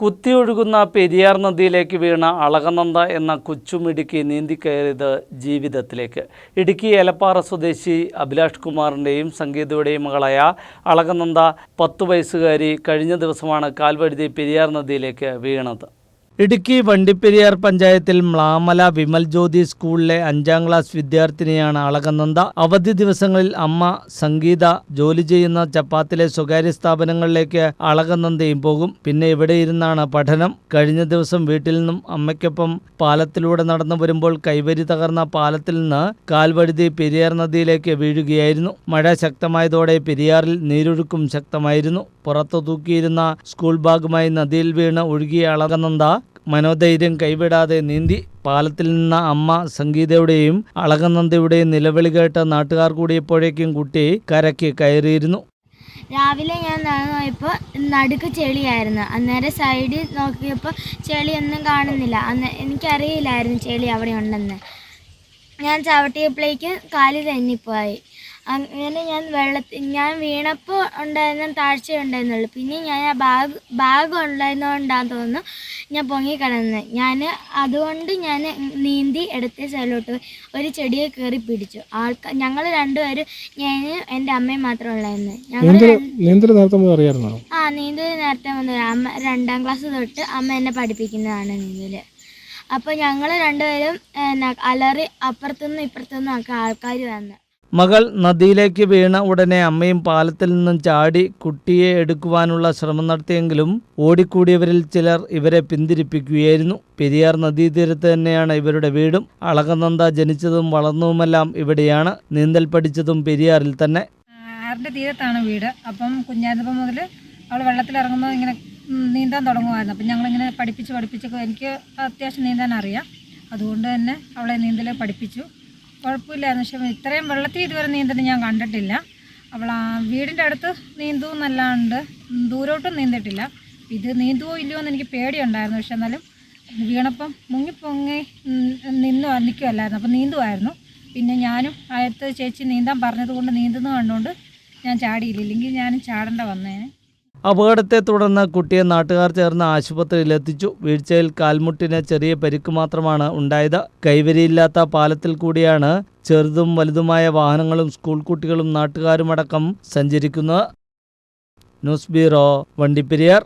കുത്തിയൊഴുകുന്ന പെരിയാർ നദിയിലേക്ക് വീണ അളകനന്ദ എന്ന കൊച്ചുമിടുക്കി നീന്തിക്കയറിയത് ജീവിതത്തിലേക്ക്. ഇടുക്കി ഏലപ്പാറ സ്വദേശി അഭിലാഷ് കുമാറിന്റെയും സംഗീതയുടെയും മകളായ അളകനന്ദ പത്തു വയസ്സുകാരി കഴിഞ്ഞ ദിവസമാണ് കാൽവഴുതി പെരിയാർ നദിയിലേക്ക് വീണത്. ഇടുക്കി വണ്ടിപ്പെരിയാർ പഞ്ചായത്തിൽ മ്ലാമല വിമൽ ജ്യോതി സ്കൂളിലെ അഞ്ചാം ക്ലാസ് വിദ്യാർത്ഥിനിയാണ് അളകനന്ദ. അവധി ദിവസങ്ങളിൽ അമ്മ സംഗീത ജോലി ചെയ്യുന്ന ചപ്പാത്തിലെ സ്വകാര്യ സ്ഥാപനങ്ങളിലേക്ക് അളകനന്ദയും പോകും. പിന്നെ ഇവിടെ ഇരുന്നാണ് പഠനം. കഴിഞ്ഞ ദിവസം വീട്ടിൽ നിന്നും അമ്മയ്ക്കൊപ്പം പാലത്തിലൂടെ നടന്നു വരുമ്പോൾ കൈവരി തകർന്ന പാലത്തിൽ നിന്ന് കാൽവഴുതി പെരിയാർ നദിയിലേക്ക് വീഴുകയായിരുന്നു. മഴ ശക്തമായതോടെ പെരിയാറിൽ നീരൊഴുക്കും ശക്തമായിരുന്നു. പുറത്തു തൂക്കിയിരുന്ന സ്കൂൾ ബാഗുമായി നദിയിൽ വീണ് ഒഴുകിയ അളകനന്ദ മനോധൈര്യം കൈവിടാതെ നീന്തി പാലത്തിൽ നിന്ന അമ്മ സംഗീതയുടെയും അളകനന്ദയുടെയും നിലവിളി കേട്ട നാട്ടുകാർ കൂടിയപ്പോഴേക്കും കുട്ടി കരയ്ക്ക് കയറിയിരുന്നു. രാവിലെ ഞാൻ നോക്കിയപ്പോൾ നടുക്ക് ചെളിയായിരുന്നു. അന്നേരം സൈഡിൽ നോക്കിയപ്പോൾ ചെളിയൊന്നും കാണുന്നില്ല. അന്ന് എനിക്കറിയില്ലായിരുന്നു ചെളി അവിടെ ഉണ്ടെന്ന്. ഞാൻ ചവിട്ടിയപ്പോഴേക്ക് കാലിൽ തെന്നിപ്പോയി. അങ്ങനെ ഞാൻ വെള്ളത്തിൽ ഞാൻ വീണപ്പോൾ ഉണ്ടായിരുന്ന താഴ്ച ഉണ്ടായിരുന്നുള്ളൂ. പിന്നെ ഞാൻ ആ ബാഗ് ബാഗ് ഉണ്ടായിരുന്നതുകൊണ്ടാന്ന് തോന്നുന്നു ഞാൻ പൊങ്ങിക്കിടന്നത് ഞാൻ അതുകൊണ്ട് ഞാൻ നീന്തി എടുത്ത സ്ഥലോട്ട് പോയി. ഒരു ചെടിയെ കയറി പിടിച്ചു. ആൾക്കാർ ഞങ്ങൾ രണ്ടുപേരും ഞാൻ എന്റെ അമ്മയും മാത്രം ഉള്ളായിരുന്നു. ഞങ്ങൾ നീന്തൽ നേരത്തെ അറിയാമായിരുന്നോ ആ നീന്തൽ നേരത്തെ വന്നു അമ്മ രണ്ടാം ക്ലാസ് തൊട്ട് അമ്മ എന്നെ പഠിപ്പിക്കുന്നതാണ് നീന്തൽ അപ്പോൾ ഞങ്ങൾ രണ്ടുപേരും എന്നാ അലറി അപ്പുറത്തുനിന്നും ഇപ്പുറത്തുനിന്നും ഒക്കെ ആൾക്കാർ വന്ന്. മകൾ നദിയിലേക്ക് വീണ ഉടനെ അമ്മയും പാലത്തിൽ നിന്നും ചാടി കുട്ടിയെ എടുക്കുവാനുള്ള ശ്രമം നടത്തിയെങ്കിലും ഓടിക്കൂടിയവരിൽ ചിലർ ഇവരെ പിന്തിരിപ്പിക്കുകയായിരുന്നു. പെരിയാർ നദീതീരത്ത് തന്നെയാണ് ഇവരുടെ വീടും. അളകനന്ദ ജനിച്ചതും വളർന്നതുമെല്ലാം ഇവിടെയാണ്. നീന്തൽ പഠിച്ചതും പെരിയാറിൽ തന്നെ. ആറിന്റെ തീരത്താണ് വീട്. അപ്പം കുഞ്ഞായിരുന്നപ്പം മുതൽ അവൾ വെള്ളത്തിലിറങ്ങുമ്പോൾ ഇങ്ങനെ നീന്താൻ തുടങ്ങുമായിരുന്നു. അപ്പം ഞങ്ങളിങ്ങനെ പഠിപ്പിച്ച് പഠിപ്പിച്ചൊക്കെ എനിക്ക് അത്യാവശ്യം നീന്താൻ അറിയാം അതുകൊണ്ട് തന്നെ അവളെ നീന്തൽ പഠിപ്പിച്ചു. കുഴപ്പമില്ലായിരുന്നു. പക്ഷേ ഇത്രയും വെള്ളത്തിൽ ഇതുവരെ നീന്തുന്നത് ഞാൻ കണ്ടിട്ടില്ല. അവൾ ആ വീടിന്റെ അടുത്ത് നീന്തും എന്നല്ലാണ്ട് ദൂരോട്ടും നീന്തിട്ടില്ല ഇത് നീന്തുവോ ഇല്ലയോ എന്ന് എനിക്ക് പേടിയുണ്ടായിരുന്നു. പക്ഷെ എന്നാലും വീണപ്പം മുങ്ങിപ്പൊങ്ങി പൊങ്ങി നിന്ന് നിൽക്കുമല്ലായിരുന്നു അപ്പം നീന്തുമായിരുന്നു. പിന്നെ ഞാനും അടുത്ത് ചേച്ചി നീന്താൻ പറഞ്ഞത് കൊണ്ട് നീന്തുന്നത് കണ്ടുകൊണ്ട് ഞാൻ ചാടിയില്ല. ഇല്ലെങ്കിൽ ഞാനും ചാടേണ്ട വന്നേനെ. അപകടത്തെ തുടർന്ന് കുട്ടിയെ നാട്ടുകാർ ചേർന്ന് ആശുപത്രിയിൽ എത്തിച്ചു വീഴ്ചയിൽ കാൽമുട്ടിന് ചെറിയ പരിക്ക് മാത്രമാണ് ഉണ്ടായത്. കൈവരിയില്ലാത്ത പാലത്തിൽ കൂടിയാണ് ചെറുതും വലുതുമായ വാഹനങ്ങളും സ്കൂൾ കുട്ടികളും നാട്ടുകാരുമടക്കം സഞ്ചരിക്കുന്നത്. News bureau Vandiperiyar.